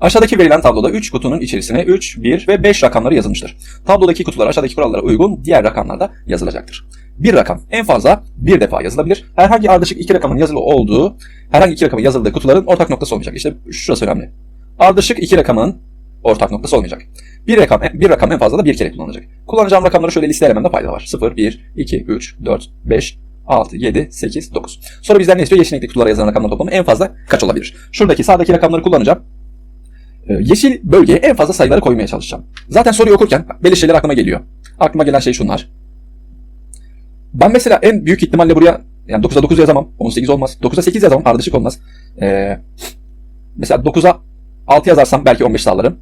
Aşağıdaki verilen tabloda 3 kutunun içerisine 3, 1 ve 5 rakamları yazılmıştır. Tablodaki kutular aşağıdaki kurallara uygun diğer rakamlar da yazılacaktır. Bir rakam en fazla bir defa yazılabilir. Herhangi ardışık iki rakamın yazılı olduğu, herhangi iki rakamın yazıldığı kutuların ortak noktası olmayacak. İşte şurası önemli. Ardışık iki rakamın ortak noktası olmayacak. Bir rakam, bir rakam en fazla da bir kere kullanılacak. Kullanacağım rakamları şöyle listelememde fayda var. 0, 1, 2, 3, 4, 5, 6, 7, 8, 9. Sonra bizden ne istiyor? Yeşil renkli kutulara yazılan rakamlar toplamı en fazla kaç olabilir? Şuradaki sağdaki rakamları kullanacağım. Ee, Yeşil bölgeye en fazla sayıları koymaya çalışacağım. Zaten soruyu okurken belli şeyler aklıma geliyor. Aklıma gelen şey şunlar. Ben mesela en büyük ihtimalle buraya yani 9'a 9 yazamam. 18 olmaz. 9'a 8 yazamam. Ardışık olmaz. Ee, mesela 9'a 6 yazarsam belki 15 sağlarım.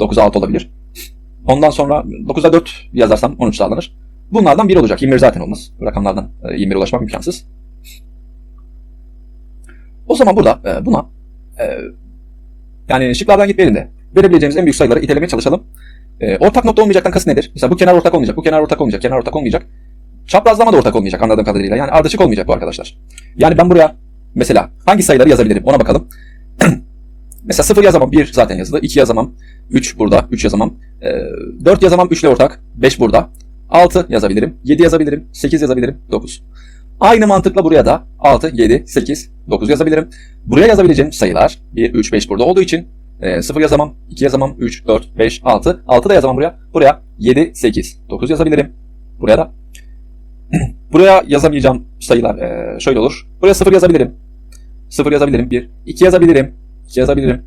9'a 6 olabilir. Ondan sonra 9'a 4 yazarsam 13 sağlanır. Bunlardan biri olacak. 21 zaten olmaz. Bu rakamlardan e, 21'e ulaşmak imkansız. O zaman burada e, buna e, yani şıklardan gitmeyelim de verebileceğimiz en büyük sayıları itelemeye çalışalım. E, ortak nokta olmayacaktan kasıt nedir? Mesela bu kenar ortak olmayacak, bu kenar ortak olmayacak, kenar ortak olmayacak. Çaprazlama da ortak olmayacak anladığım kadarıyla. Yani ardışık olmayacak bu arkadaşlar. Yani ben buraya mesela hangi sayıları yazabilirim ona bakalım. mesela 0 yazamam, 1 zaten yazılı, 2 yazamam, 3 burada, 3 yazamam, e, 4 yazamam, 3 ile ortak, 5 burada, 6 yazabilirim, 7 yazabilirim, 8 yazabilirim, 9. Aynı mantıkla buraya da 6, 7, 8, 9 yazabilirim. Buraya yazabileceğim sayılar 1, 3, 5 burada olduğu için e, 0 yazamam, 2 yazamam, 3, 4, 5, 6. 6 da yazamam buraya. Buraya 7, 8, 9 yazabilirim. Buraya da buraya yazamayacağım sayılar e, şöyle olur. Buraya 0 yazabilirim. 0 yazabilirim. 1, 2 yazabilirim. 2 yazabilirim.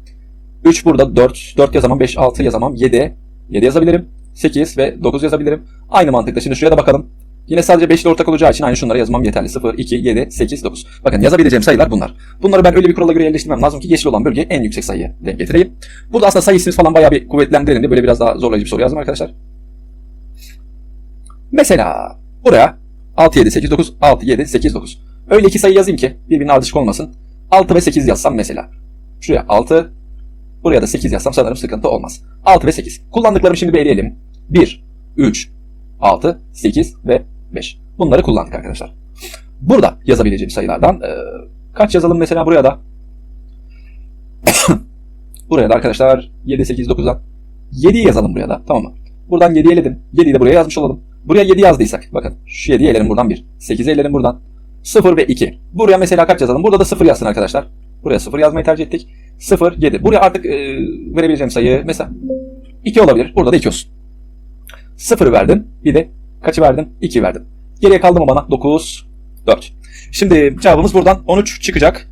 3 burada 4, 4 yazamam, 5, 6 yazamam, 7, 7 yazabilirim. 8 ve 9 yazabilirim. Aynı mantıkla şimdi şuraya da bakalım. Yine sadece 5 ile ortak olacağı için aynı şunları yazmam yeterli. 0, 2, 7, 8, 9. Bakın yazabileceğim sayılar bunlar. Bunları ben öyle bir kurala göre yerleştirmem lazım ki yeşil olan bölgeye en yüksek sayıyı denk getireyim. Burada aslında sayı ismimiz falan bayağı bir kuvvetlendirelim böyle biraz daha zorlayıcı bir soru yazdım arkadaşlar. Mesela buraya 6, 7, 8, 9, 6, 7, 8, 9. Öyle iki sayı yazayım ki birbirine ardışık olmasın. 6 ve 8 yazsam mesela. Şuraya 6, buraya da 8 yazsam sanırım sıkıntı olmaz. 6 ve 8. Kullandıklarımı şimdi bir eleyelim. 1, 3, 6, 8 ve 5. Bunları kullandık arkadaşlar. Burada yazabileceğim sayılardan e, kaç yazalım mesela buraya da? buraya da arkadaşlar 7, 8, 9'dan 7'yi yazalım buraya da tamam mı? Buradan 7'yi eledim. 7'yi de buraya yazmış olalım. Buraya 7 yazdıysak bakın şu 7'yi elerim buradan 1. 8'i elerim buradan. 0 ve 2. Buraya mesela kaç yazalım? Burada da 0 yazsın arkadaşlar. Buraya 0 yazmayı tercih ettik. 0, 7. Buraya artık e, verebileceğim sayı mesela 2 olabilir. Burada da 2 olsun. 0 verdim. Bir de kaçı verdim? 2 verdim. Geriye kaldı mı bana? 9, 4. Şimdi cevabımız buradan 13 çıkacak.